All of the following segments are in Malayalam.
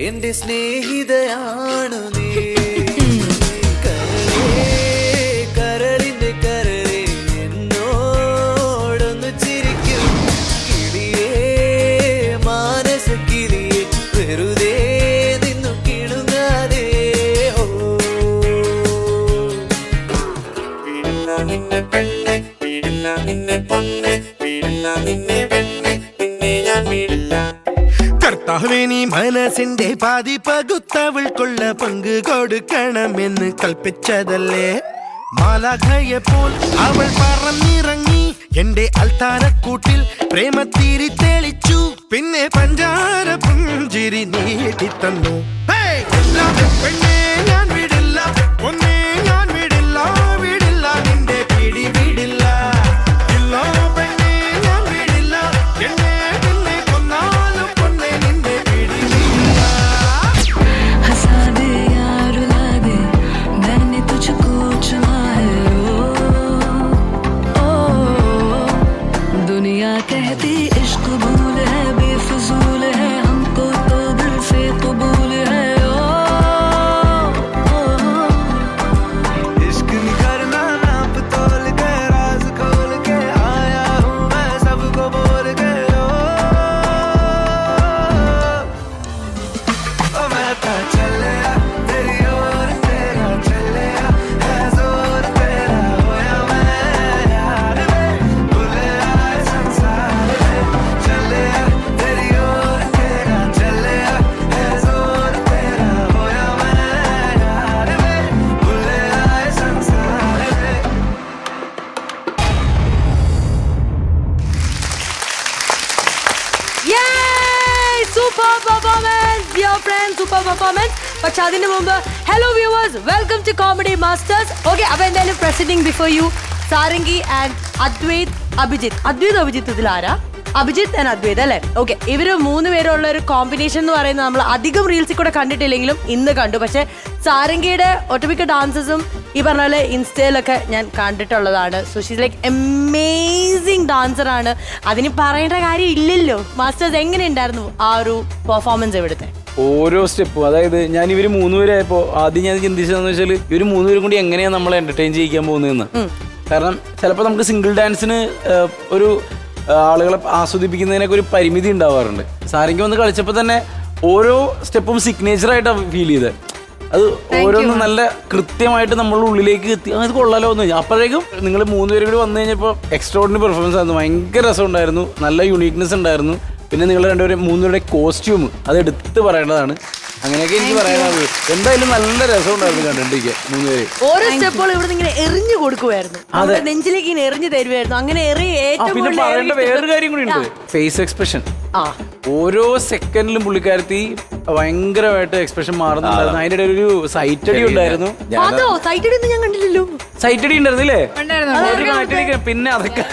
എന്റെ സ്നേഹിതയാണ് നീ. കരളേ, കരളിന്റെ കരളേ, എന്നോടൊന്ന് ചിരിക്കൂ. കിളിയേ, മാനസ കിളിയേ, വെറുതെ നിന്നു കിണുങ്ങാതെ. ഓ. വീടില്ല നിന്നെ പെണ്ണെ വീടില്ല നിന്നെ പൊന്നെ വീടില്ല നിന്നെ കർത്താവേ നീ മനസ്സിന്റെ പാതി പകുത്തവൾക്കുള്ള പങ്ക് കൊടുക്കണമെന്ന് കൽപ്പിച്ചതല്ലേ? മാലാഖയെ പോൽ അവൾ പറന്നിറങ്ങി എന്റെ അൽത്താരക്കൂട്ടിൽ പ്രേമത്തിരി തെളിച്ചു. പിന്നെ പഞ്ചാര പുഞ്ചിരി നീട്ടിത്തന്നു പെണ്ണേ ഞാൻ മുമ്പ് hello viewers welcome to comedy masters okay അപ്പൊ എന്തായാലും presiding before you Sarangi and Advaith Abhijith. Advaith Abhijith ഇതിൽ ആരാ? അഭിജിത്ത് ആൻഡ് അദ്വൈത് അല്ലേ? ഓക്കെ ഇവർ മൂന്ന് പേരുള്ള ഒരു കോമ്പിനേഷൻ എന്ന് പറയുന്നത് നമ്മൾ അധികം റീൽസിൽ കൂടെ കണ്ടിട്ടില്ലെങ്കിലും ഇന്ന് കണ്ടു. പക്ഷെ സാരംഗിയുടെ ഒട്ടുമിക്ക ഡാൻസസും ഈ പറഞ്ഞ പോലെ ഇൻസ്റ്റയിലൊക്കെ ഞാൻ കണ്ടിട്ടുള്ളതാണ്. സോ ഷീസ് ലൈക്ക് അമേസിങ് ആണ്. അതിന് പറയേണ്ട കാര്യം ഇല്ലല്ലോ. മാസ്റ്റേഴ്സ് എങ്ങനെ ഉണ്ടായിരുന്നു ആ ഒരു പെർഫോമൻസ് ഇവിടുത്തെ? ഓരോ സ്റ്റെപ്പും. അതായത് ഞാൻ ഇവർ മൂന്നുപേരായപ്പോൾ ആദ്യം ഞാൻ ചിന്തിച്ചതെന്ന് വെച്ചാൽ ഇവർ മൂന്നുപേരും കൂടി എങ്ങനെയാണ് നമ്മളെ എന്റർടൈൻ ചെയ്യിക്കാൻ പോകുന്നതെന്ന്. കാരണം ചിലപ്പോൾ നമുക്ക് സിംഗിൾ ഡാൻസിന് ഒരു ആളുകളെ ആസ്വദിപ്പിക്കുന്നതിനൊക്കെ ഒരു പരിമിതി ഉണ്ടാവാറുണ്ട്. സാരംഗി വന്ന് കളിച്ചപ്പോൾ തന്നെ ഓരോ സ്റ്റെപ്പും സിഗ്നേച്ചർ ആയിട്ടാണ് ഫീൽ ചെയ്തത് അത് ഓരോന്നും നല്ല കൃത്യമായിട്ട് നമ്മളുടെ ഉള്ളിലേക്ക് എത്തി. അത് കൊള്ളാലോ എന്ന് കഴിഞ്ഞാൽ അപ്പോഴേക്കും നിങ്ങൾ മൂന്നുപേരും കൂടി വന്നു കഴിഞ്ഞപ്പോൾ എക്സ്ട്രോഡിനറി പെർഫോമൻസ് ആയിരുന്നു. ഭയങ്കര രസം ഉണ്ടായിരുന്നു നല്ല യുണീക്നെസ് ഉണ്ടായിരുന്നു. പിന്നെ നിങ്ങൾ രണ്ടുപേരും മൂന്നുപേരുടെ കോസ്റ്റ്യൂം അത് എടുത്ത് പറയേണ്ടതാണ്. അങ്ങനെയൊക്കെ എനിക്ക് പറയാനുള്ളത് എന്തായാലും നല്ല രസമുണ്ടായിരുന്നു കണ്ടിട്ടിരിക്കുക മൂന്നുപേര്. ഓരോ സ്റ്റെപ്പുകളും ഇവിടെ ഇങ്ങനെ എറിഞ്ഞു കൊടുക്കുമായിരുന്നു അതെ. നെഞ്ചിലേക്ക് ഇങ്ങനെ എറിഞ്ഞു തരുമായിരുന്നു അങ്ങനെ എറി ആ ഏറ്റവും പിന്നെ കൂടുതൽ പറയേണ്ട എറിഞ്ഞിട്ട് വേറൊരു കാര്യം കൂടി ഉണ്ട്. ഫേസ് എക്സ്പ്രഷൻ ആ. ഓരോ സെക്കൻഡിലും പുള്ളിക്കാരത്തി ഭയങ്കരമായിട്ട് എക്സ്പ്രഷൻ മാറുന്നുണ്ടായിരുന്നു. അതിന്റെ ഇടയിൽ ഒരു സൈറ്റഡി ഉണ്ടായിരുന്നു. അതോ സൈറ്റഡ് ഒന്നും ഞാൻ കണ്ടില്ലല്ലോ. സൈറ്റടി ഉണ്ടായിരുന്നില്ലേ? ഒരു അടി പിന്നെ അതൊക്കെ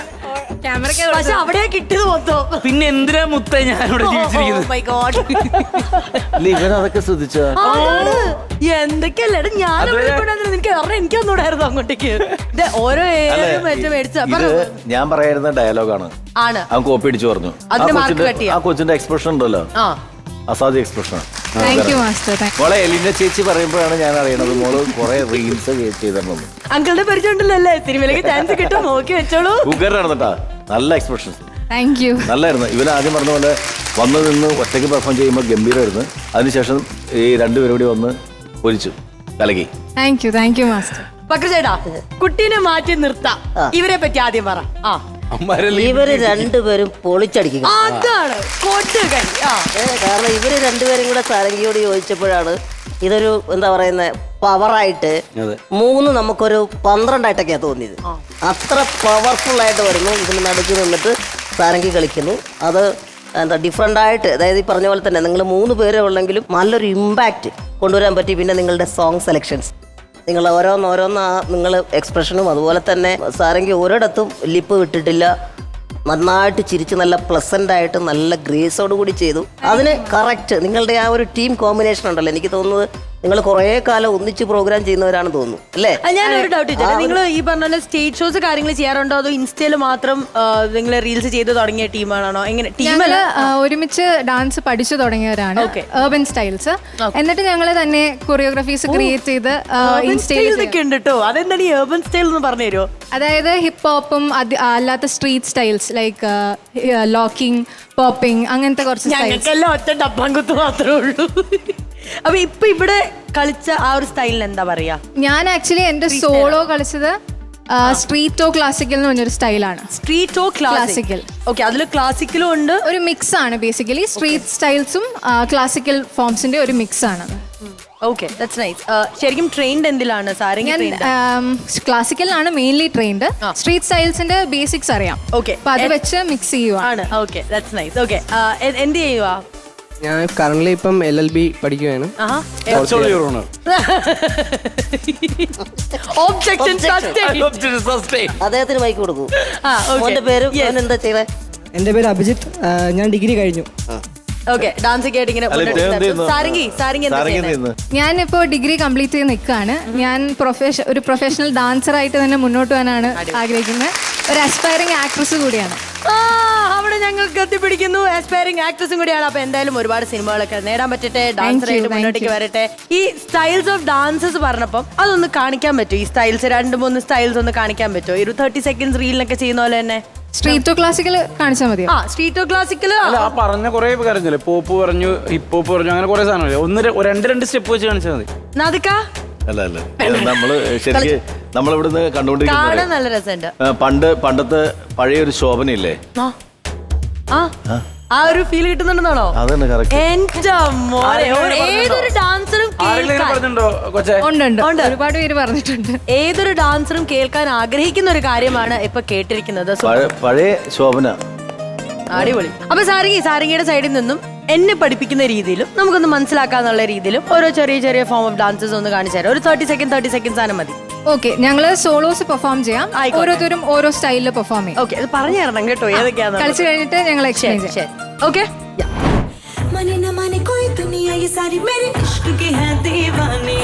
പക്ഷെ അവിടെ കിട്ടിയത് മൊത്തം. പിന്നെ എന്തിനാ മുത്ത ഞാനിവിടെ ജീവിച്ചിരിക്കുന്നത് Oh my God. ഇവൻ അതൊക്കെ ശ്രദ്ധിച്ച? ആണ്. എന്തൊക്കെയല്ലേ? ഞാൻ അവിടെ അതുവരെ- നിനക്ക് അറിയാം എനിക്ക് ഒന്നുകൂടായിരുന്നു അങ്ങോട്ടേക്ക്. ഓരോ ഞാൻ പറയായിരുന്ന ഡയലോഗാണ്. ആണ്. അവൻ കോപ്പി അടിച്ചു പറഞ്ഞു. ആ കൊച്ചിന്റെ എക്സ്പ്രഷൻ ഉണ്ടല്ലോ. ആ. അസാധ്യ എക്സ്പ്രഷൻ മോളെ എലിന്റെ ചേച്ചി പറയുമ്പോഴാണ് ഞാൻ അറിയണത്. മോൾ കുറെ റീൽസ് ചെയ്തിരുന്നത് അങ്കിളുടെ പരിചയം ഉണ്ടല്ലോ അല്ലേ? സിനിമയിലേക്ക് ചാൻസ് കിട്ടും നോക്കി വെച്ചോളൂ. ഉഗ്രൻ നടന്നിട്ടാ. നല്ല എക്സ്പ്രഷൻസ് താങ്ക് യു നല്ലായിരുന്നു. ഇവൻ ആദ്യം പറഞ്ഞ പോലെ വന്നു നിന്ന് ഒറ്റയ്ക്ക് പെർഫോം ചെയ്യുമ്പോൾ ഗംഭീരമായിരുന്നു അതിനുശേഷം ഈ രണ്ടുപേരും കൂടി വന്ന് ഒലിച്ചു. കലകി. Thank you thank you master പക്രചേട്ടാ കുട്ടീനെ മാറ്റി നിർത്താം. ഇവരെ പറ്റി ആദ്യം പറ. ആ. അമ്മാരല്ലേ ഇവർ രണ്ടുപേരും പൊളിച്ചടിക്കുക അതാണ്. ഏ, കാരണം ഇവർ രണ്ടുപേരും കൂടെ സാരംഗിയോട് ചോദിച്ചപ്പോഴാണ് ഇതൊരു എന്താ പറയുന്നത് പവറായിട്ട് മൂന്ന് നമുക്കൊരു പന്ത്രണ്ടായിട്ടൊക്കെയാണ് തോന്നിയത്. അത്ര പവർഫുൾ ആയിട്ട് വരുന്നു. ഇതിന് നടുക്ക് നിന്നിട്ട് സാരംഗി കളിക്കുന്നു. അത് എന്താ ഡിഫറെന്റ് ആയിട്ട് അതായത് ഈ പറഞ്ഞ പോലെ തന്നെ നിങ്ങൾ മൂന്ന് പേരെ ഉള്ളെങ്കിലും നല്ലൊരു ഇമ്പാക്റ്റ് കൊണ്ടുവരാൻ പറ്റി. പിന്നെ നിങ്ങളുടെ സോങ് സെലക്ഷൻസ് നിങ്ങൾ ഓരോന്നോരോന്ന് ആ നിങ്ങൾ എക്സ്പ്രഷനും അതുപോലെ തന്നെ സാരംഗി ഒരിടത്തും ലിപ്പ് വിട്ടിട്ടില്ല. നന്നായിട്ട് ചിരിച്ച് നല്ല പ്ലസന്റ് ആയിട്ട് നല്ല ഗ്രേസോട് കൂടി ചെയ്തു. അതിന് കറക്റ്റ് നിങ്ങളുടെ ആ ഒരു ടീം കോമ്പിനേഷൻ ഉണ്ടല്ലോ. എനിക്ക് തോന്നുന്നത് നിങ്ങൾ കുറേ കാലം ഒന്നിച്ച് പ്രോഗ്രാം ചെയ്യുന്നവരാണെന്ന് തോന്നുന്നു അല്ലേ? ഞാൻ ഒരു ഡൗട്ട് നിങ്ങൾ ഈ പറഞ്ഞ പോലെ സ്റ്റേജ് ഷോസ് കാര്യങ്ങൾ ചെയ്യാറുണ്ടോ? അതോ ഇൻസ്റ്റയിൽ മാത്രം നിങ്ങൾ റീൽസ് ചെയ്ത് തുടങ്ങിയ ടീമാണോ എങ്ങനെ ടീമല്ല ഒരുമിച്ച് ഡാൻസ് പഠിച്ചു തുടങ്ങിയവരാണ്. ഏർബൻ സ്റ്റൈൽസ് എന്നിട്ട് ഞങ്ങൾ തന്നെ കൊറിയോഗ്രഫീസ് ക്രിയേറ്റ് ചെയ്ത് ഇൻസ്റ്റയിൽ സ്റ്റൈൽ ഉണ്ട് കേട്ടോ അതെന്താണ് ഈ ഏർബൻ സ്റ്റൈൽ എന്ന് പറഞ്ഞു തരുമോ അതായത് ഹിപ് ഹോപ്പും അല്ലാത്ത street styles like locking popping അങ്ങനത്തെ കുറച്ച് സ്റ്റൈൽസ് ഞങ്ങൾക്കെല്ലാം ഒറ്റ ഡബ്ബാങ്കുത്ത് മാത്രമേ ഉള്ളൂ. അപ്പൊ ഇപ്പൊ ഇവിടെ കളിച്ച ആ ഒരു സ്റ്റൈലിൽ എന്താ പറയാ? ഞാൻ ആക്ച്വലി എന്റെ സോളോ കളിച്ചത് സ്ട്രീറ്റോ ക്ലാസിക്കൽ എന്ന് പറഞ്ഞൊരു സ്റ്റൈലാണ് സ്ട്രീറ്റ് ക്ലാസിക്കൽ. ഓക്കെ അതിൽ ക്ലാസിക്കലും ഉണ്ട്. ഒരു മിക്സ് ആണ് ബേസിക്കലി സ്ട്രീറ്റ് സ്റ്റൈൽസും ക്ലാസിക്കൽ ഫോംസിന്റെ ഒരു മിക്സ് ആണ്. ഓക്കെ ദാറ്റ്സ് നൈസ് ശരിക്കും ട്രെയിൻഡ് എന്തിലാണ്? സാരംഗി ഞാൻ ക്ലാസിക്കലിനാണ് മെയിൻലി ട്രെയിൻഡ് സ്ട്രീറ്റ് സ്റ്റൈൽസിന്റെ ബേസിക്സ് അറിയാം. ഓക്കെ അപ്പൊ അത് വെച്ച് മിക്സ് ചെയ്യുവാണ് ഓക്കെ ദാറ്റ്സ് നൈസ് ഓക്കെ എന്ത് ചെയ്യുവാ? ഞാൻ കറന്റ് ഇപ്പം എൽ എൽ ബി പഠിക്കുകയാണ്. അദ്ദേഹത്തിന് മൈക്ക് കൊടുക്കും. മോന്റെ പേരും. എന്താ ചെയ്തേ? എന്റെ പേര് അഭിജിത്ത്. ഞാൻ ഡിഗ്രി കഴിഞ്ഞു? എന്ത് ചെയ്യുന്നു? ഡിഗ്രി കംപ്ലീറ്റ് ചെയ്ത് നിൽക്കുകയാണ് ഞാൻ പ്രൊഫഷ ഒരു പ്രൊഫഷണൽ ഡാൻസർ ആയിട്ട് തന്നെ മുന്നോട്ട് പോകാനാണ് ആഗ്രഹിക്കുന്നത്. ഒരു അസ്പയറിംഗ് ആക്ട്രസ് കൂടിയാണ്. അവിടെ ഞങ്ങൾക്ക് എത്തിപ്പിടിക്കുന്നു എസ്പയറിംഗ് ആക്ട്രസും കൂടിയാണ്. അപ്പൊ എന്തായാലും ഒരുപാട് സിനിമകളൊക്കെ നേടാൻ പറ്റട്ടെ ഡാൻസർ ആയിട്ട് മുന്നോട്ടേക്ക് വരട്ടെ. ഈ സ്റ്റൈൽസ് ഓഫ് ഡാൻസസ് പറഞ്ഞപ്പോൾ അതൊന്ന് കാണിക്കാൻ പറ്റുമോ? ഈ സ്റ്റൈൽസ് രണ്ട് മൂന്ന് സ്റ്റൈൽസ് ഒന്ന് കാണിക്കാൻ പറ്റുമോ? ഒരു തേർട്ടി സെക്കൻഡ്സ് റീലിനൊക്കെ ചെയ്യുന്ന പോലെ തന്നെ. സ്ട്രീറ്റോ ക്ലാസിക്കൽ കാണിച്ചാൽ മതി ആ സ്ട്രീറ്റ് ക്ലാസിക്കൽ അല്ല ആ പറഞ്ഞ കുറെ കാര്യങ്ങളല്ലേ പോപ്പ് പറഞ്ഞു ഹിപ്പ് ഹോപ്പ് പറഞ്ഞു അങ്ങനെ കുറെ ഒന്ന് രണ്ട് രണ്ട് സ്റ്റെപ്പ് വെച്ച് കാണിച്ചാൽ മതി. നദിക്ക? അല്ല അല്ല. നമ്മൾ ശരിക്ക് നമ്മളിവിടുന്ന് കാണാൻ കണ്ടുകൊണ്ടിരിക്കുന്നത് നല്ല രസമുണ്ട്. ആ, പണ്ട് പണ്ടത്തെ പഴയ ഒരു ശോഭനയില്ലേ? ആ. ആ. ആ. ഒരു ഫീൽ കിട്ടുന്നുണ്ടെന്നാണോ? അതന്നെ കറക്റ്റ് എന്റെ മോനെ ആരെങ്കിലും ഏതൊരു ഡാൻസറും ആരെങ്കിലും കേൾക്കാൻ പറഞ്ഞിട്ടുണ്ടോ കൊച്ചെ? ഉണ്ട് ഉണ്ട്. ഉണ്ട്. ഒരുപാട് പേര് പറഞ്ഞിട്ടുണ്ട്. ഏതൊരു ഡാൻസറും കേൾക്കാൻ ആഗ്രഹിക്കുന്ന ഒരു കാര്യമാണ് ഇപ്പൊ കേട്ടിരിക്കുന്നത്. So, പഴയ ശോഭന. അടിപൊളി. അപ്പൊ സാരംഗി സാരംഗിയുടെ സൈഡിൽ നിന്നും എന്നെ പഠിപ്പിക്കുന്ന രീതിയിലും നമുക്കൊന്ന് മനസ്സിലാക്കാന്നുള്ള രീതിയിലും ഓരോ ചെറിയ ചെറിയ ഫോം ഓഫ് ഡാൻസസ് ഒന്ന് കാണിച്ചു തരാം ഒരു തേർട്ടി സെക്കൻഡ് തേർട്ടി സെക്കൻഡ് സാധനം മതി ഓക്കെ ഞങ്ങള് സോളോസ് പെർഫോം ചെയ്യാം ആയിക്കോട്ടെ. ഓരോരുത്തരും ഓരോ സ്റ്റൈലിൽ പെർഫോം ചെയ്യും ഓക്കെ അത് പറഞ്ഞു തരണം കേട്ടോ ഏതൊക്കെയാന്ന് കളിച്ചു കഴിഞ്ഞിട്ട് ഞങ്ങൾ എക്സ്പ്ലെയിൻ ശരി ചെയ്യാം ശരി ഓക്കെ माने न माने कोई दुनिया ये सारी मेरे इश्क की है दीवानी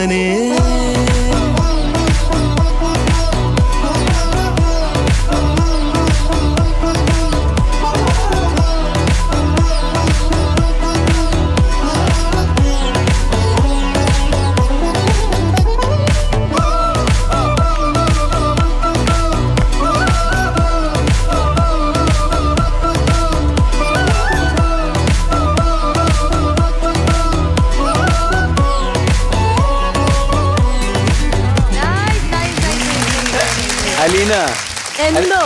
மகனே എന്തോ?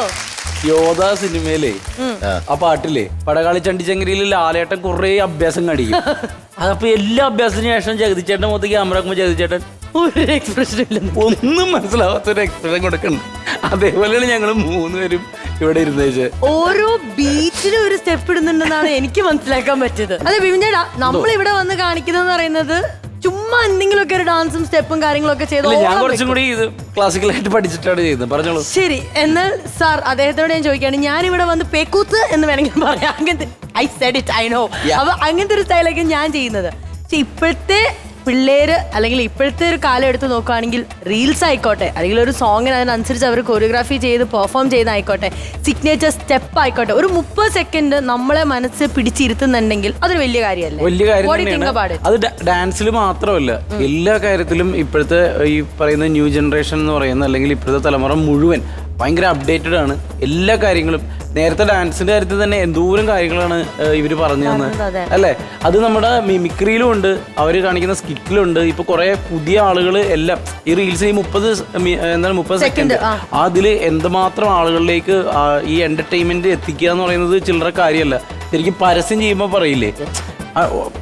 യോധ സിനിമയിലേ ആ. പാട്ടില്ലേ പടകാളി ചണ്ടിച്ചങ്കരിയിൽ ലാലേട്ടൻ കുറെ അഭ്യാസം കടിക്കും അതപ്പോ എല്ലാ അഭ്യാസത്തിനു ശേഷം ജഗതിച്ചേട്ടൻ മൊത്തം ക്യാമറ ആക്കുമ്പോ ജഗതിച്ചേട്ടൻ ഒരു എക്സ്പ്രഷൻ ഇല്ല ഒന്നും മനസ്സിലാവാത്തൊരു എക്സ്പ്രഷൻ കൊടുക്കണം അതേപോലെയാണ് ഞങ്ങൾ മൂന്നുപേരും ഇവിടെ ഇരുന്നേച്ച് ഓരോ ബീച്ചിലും ഒരു സ്റ്റെപ്പ് ഇടുന്നുണ്ടെന്നാണ് എനിക്ക് മനസ്സിലാക്കാൻ പറ്റിയത്. അതെ ചേട്ടാ നമ്മൾ ഇവിടെ വന്ന് കാണിക്കുന്നത് പറയുന്നത് ചുമ്മാ എന്തെങ്കിലുമൊക്കെ ഒരു ഡാൻസും സ്റ്റെപ്പും കാര്യങ്ങളൊക്കെ ചെയ്ത് അല്ല ഞാൻ ഓളം കുറച്ചും കൂടി ഇത് ക്ലാസിക്കലായിട്ട് പഠിച്ചിട്ടാണ് ചെയ്യുന്നത്. പറഞ്ഞോളൂ. ശരി എന്നാൽ സാർ അദ്ദേഹത്തോട് ഞാൻ ചോദിക്കുകയാണ് ഞാൻ ഇവിടെ വന്ന് പേക്കൂത്ത് എന്ന് വേണമെങ്കിൽ പറയാം. അങ്ങനത്തെ I said it I know അപ്പൊ അങ്ങനത്തെ ഒരു സ്റ്റൈലൊക്കെ ഞാൻ ചെയ്യുന്നത്. പക്ഷെ ഇപ്പോഴത്തെ പിള്ളേര് അല്ലെങ്കിൽ ഇപ്പോഴത്തെ ഒരു കാലം എടുത്ത് നോക്കുകയാണെങ്കിൽ റീൽസ് ആയിക്കോട്ടെ അല്ലെങ്കിൽ ഒരു സോങ്ങിന് അതിനനുസരിച്ച് അവർ കൊറിയോഗ്രാഫി ചെയ്ത് പെർഫോം ചെയ്യുന്നതായിക്കോട്ടെ സിഗ്നേച്ചർ സ്റ്റെപ്പ് ആയിക്കോട്ടെ ഒരു മുപ്പത് സെക്കൻഡ് നമ്മളെ മനസ്സ് പിടിച്ചിരുത്തുന്നുണ്ടെങ്കിൽ അതൊരു വലിയ കാര്യമല്ലേ? വലിയ കാര്യം? അത് ഡാൻസിൽ മാത്രമല്ല എല്ലാ കാര്യത്തിലും ഇപ്പോഴത്തെ ഈ പറയുന്ന ന്യൂ ജനറേഷൻ എന്ന് പറയുന്ന അല്ലെങ്കിൽ ഇപ്പോഴത്തെ തലമുറ മുഴുവൻ ഭയങ്കര അപ്ഡേറ്റഡ് ആണ്. എല്ലാ കാര്യങ്ങളും നേരത്തെ ഡാൻസിന്റെ കാര്യത്തിൽ തന്നെ എന്തോരം കാര്യങ്ങളാണ് ഇവർ പറഞ്ഞു തന്നെ അല്ലേ? അത് നമ്മുടെ മിമിക്രിയിലും ഉണ്ട്. അവർ കാണിക്കുന്ന സ്കിറ്റിലുണ്ട് ഇപ്പൊ കുറെ പുതിയ ആളുകൾ എല്ലാം ഈ റീൽസ് ഈ മുപ്പത് എന്താണ് മുപ്പത് സെക്കൻഡ് അതിൽ എന്തുമാത്രം ആളുകളിലേക്ക് ഈ എന്റർടൈൻമെന്റ് എത്തിക്കുക എന്ന് പറയുന്നത് ചില്ലറ കാര്യമല്ല. ശരിക്കും പരസ്യം ചെയ്യുമ്പോൾ പറയില്ലേ?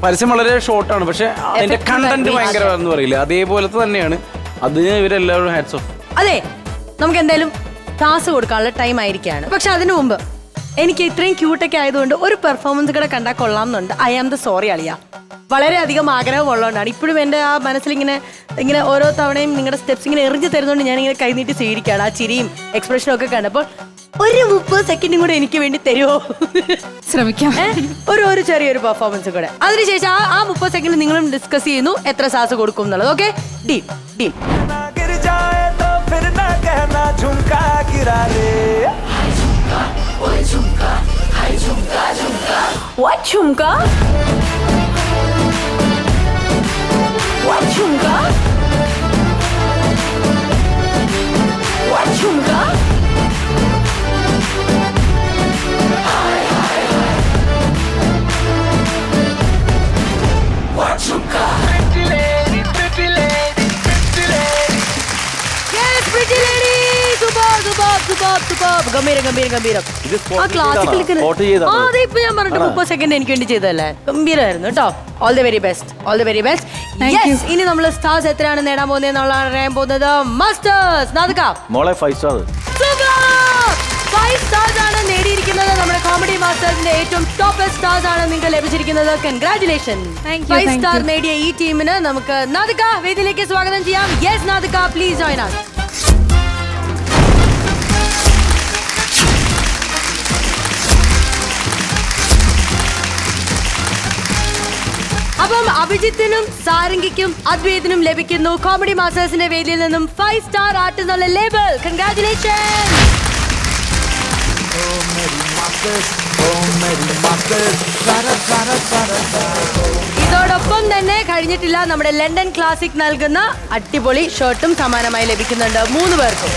പരസ്യം വളരെ ഷോർട്ടാണ് പക്ഷെ അതിന്റെ കണ്ടന്റ് ഭയങ്കര എന്ന് പറയില്ല? അതേപോലത്തെ തന്നെയാണ്. അതിന് ഇവരെല്ലാവരും ഹാറ്റ്സ് ഓഫ് അതെ. നമുക്ക് എന്തായാലും ക്ലാസ് കൊടുക്കാനുള്ള ടൈം ആയിരിക്കുകയാണ്. പക്ഷെ അതിനു മുമ്പ് എനിക്ക് ഇത്രയും ക്യൂട്ടൊക്കെ ആയതുകൊണ്ട് ഒരു പെർഫോമൻസ് കൂടെ കണ്ടാൽ കൊള്ളാം എന്നുണ്ട് ഐ ആം ദ സോറി അളിയ. വളരെയധികം ആഗ്രഹമുള്ളതുകൊണ്ടാണ്. ഇപ്പോഴും എന്റെ ആ മനസ്സിലിങ്ങനെ ഇങ്ങനെ ഓരോ തവണയും നിങ്ങളുടെ സ്റ്റെപ്സ് ഇങ്ങനെ എറിഞ്ഞു തരുന്നതുകൊണ്ട് ഞാനിങ്ങനെ ഇങ്ങനെ കൈനീട്ടി സ്വീകരിക്കുകയാണ്. ആ ചിരിയും എക്സ്പ്രഷനും ഒക്കെ കണ്ടപ്പോൾ ഒരു മുപ്പത് സെക്കൻഡും കൂടെ എനിക്ക് വേണ്ടി തരുമോ ശ്രമിക്കാം? ഒരു ഒരു ചെറിയൊരു പെർഫോമൻസ് കൂടെ. അതിനുശേഷം ആ ആ മുപ്പത് സെക്കൻഡ് നിങ്ങളും ഡിസ്കസ് ചെയ്യുന്നു. എത്ര സാസ് കൊടുക്കും എന്നുള്ളത്. Okay deal deal 그라네 What 춤가? What 춤가? What 춤가? ഗംഭീരം ഗംഭീരം. ഗംഭീരം ആ ക്ലാസിക്കൽ? ആ അതെ ഇപ്പൊ ഞാൻ പറഞ്ഞിട്ട് മുപ്പത് സെക്കൻഡ് എനിക്ക് വേണ്ടി ചെയ്തതല്ലേ? ഗംഭീരമായിരുന്നു കേട്ടോ. All the very best all the very best yes ഇനി നമ്മൾ സ്റ്റാർസ് എത്രയാണ് നേടാൻ പോകുന്നത് എന്നുള്ളതാണ് അറിയാൻ പോകുന്നത്. മാസ്റ്റേഴ്സ് നാദക. മോളെ ഫൈവ് സ്റ്റാർ ഫൈവ് സ്റ്റാർസ് ആണ് നേടിയിരിക്കുന്നത് നമ്മുടെ കോമഡി മാസ്റ്റേഴ്സിന്റെ ഏറ്റവും ടോപ്പ് സ്റ്റാർസ് ആണ് നിങ്ങൾക്ക് ലഭിച്ചിരിക്കുന്നത്. കൺഗ്രാറ്റുലേഷൻ ഫൈവ് സ്റ്റാർ നേടിയ ഈ ടീമിന് നമുക്ക് നാദിക വേദിയിലേക്ക് സ്വാഗതം ചെയ്യാം. Yes Nadika please join us. അപ്പം അഭിജിത്തിനും സാരംഗിക്കും അദ്വൈതിനും ലഭിക്കുന്നു കോമഡി മാസ്റ്റേഴ്സിന്റെ വേദിയിൽ നിന്നും ഫൈവ് സ്റ്റാർ ആർട്ട് എന്നുള്ള ലേബൽ കൺഗ്രാറ്റുലേഷൻ ഇതോടൊപ്പം തന്നെ കഴിഞ്ഞിട്ടില്ല നമ്മുടെ ലണ്ടൻ ക്ലാസിക് നൽകുന്ന അടിപൊളി ഷർട്ടും സമാനമായി ലഭിക്കുന്നുണ്ട് മൂന്ന് പേർക്കും.